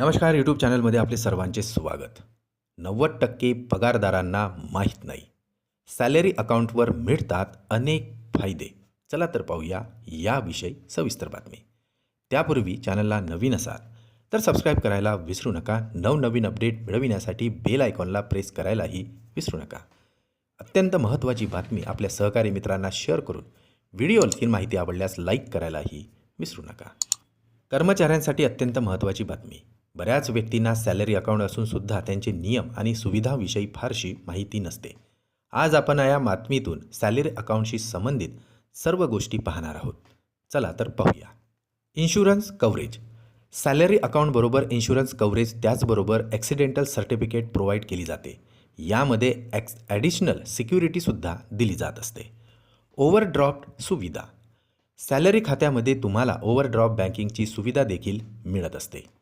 नमस्कार यूट्यूब चॅनलमध्ये आपले सर्वांचे स्वागत. नव्वद टक्के पगारदारांना माहीत नाही. सॅलरी अकाउंटवर मिळतात अनेक फायदे. चला तर पाहूया याविषयी सविस्तर बातमी. त्यापूर्वी चॅनलला नवीन असाल तर सबस्क्राईब करायला विसरू नका. नवनवीन अपडेट मिळविण्यासाठी बेल आयकॉनला प्रेस करायलाही विसरू नका. अत्यंत महत्त्वाची बातमी आपल्या सहकारी मित्रांना शेअर करून व्हिडिओतील माहिती आवडल्यास लाईक करायलाही विसरू नका. कर्मचाऱ्यांसाठी अत्यंत महत्त्वाची बातमी. बऱ्याच व्यक्तींना सॅलरी अकाउंट असून सुद्धा त्यांचे नियम आणि सुविधाविषयी फारशी माहिती नसते. आज आपण या बातमीतून सॅलरी अकाउंटशी संबंधित सर्व गोष्टी पाहणार आहोत. चला तर पाहूया. Insurance coverage. सॅलरी अकाउंटबरोबर इन्शुरन्स कव्हरेज त्याचबरोबर ॲक्सिडेंटल सर्टिफिकेट प्रोव्हाइड केली जाते. यामध्ये ॲक्स ॲडिशनल सिक्युरिटीसुद्धा दिली जात असते. ओव्हरड्रॉफ्ट सुविधा. सॅलरी खात्यामध्ये तुम्हाला ओव्हरड्रॉप बँकिंगची सुविधा देखील मिळत असते.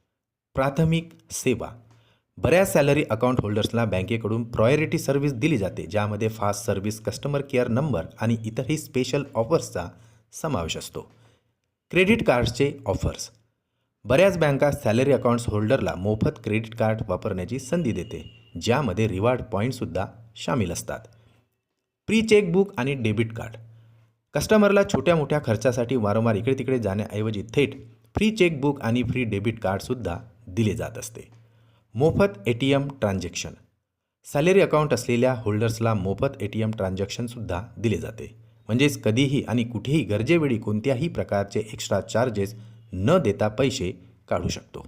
प्राथमिक सेवा. बऱ्याच सॅलरी अकाउंट होल्डर्सला बँकेकडून प्रायोरिटी सर्व्हिस दिली जाते ज्यामध्ये fast service customer care number आणि इतरही स्पेशल ऑफर्सचा समावेश असतो. क्रेडिट कार्ड्सचे ऑफर्स. बऱ्याच बँका सॅलरी अकाउंट्स होल्डरला मोफत क्रेडिट कार्ड वापरण्याची संधी देते ज्यामध्ये रिवॉर्ड पॉईंटसुद्धा सामील असतात. प्री चेकबुक आणि डेबिट कार्ड. कस्टमरला छोट्या मोठ्या खर्चासाठी वारंवार इकडे तिकडे जाण्याऐवजी थेट फ्री चेकबुक आणि फ्री डेबिट कार्डसुद्धा दिले जात असते. मोफत A T M transaction. Salary account असलेल्या होल्डर्सला मोफत ए टी एम ट्रान्झॅक्शनसुद्धा दिले जाते. म्हणजेच कधीही आणि कुठेही गरजेवेळी कोणत्याही प्रकारचे एक्स्ट्रा चार्जेस न देता पैसे काढू शकतो.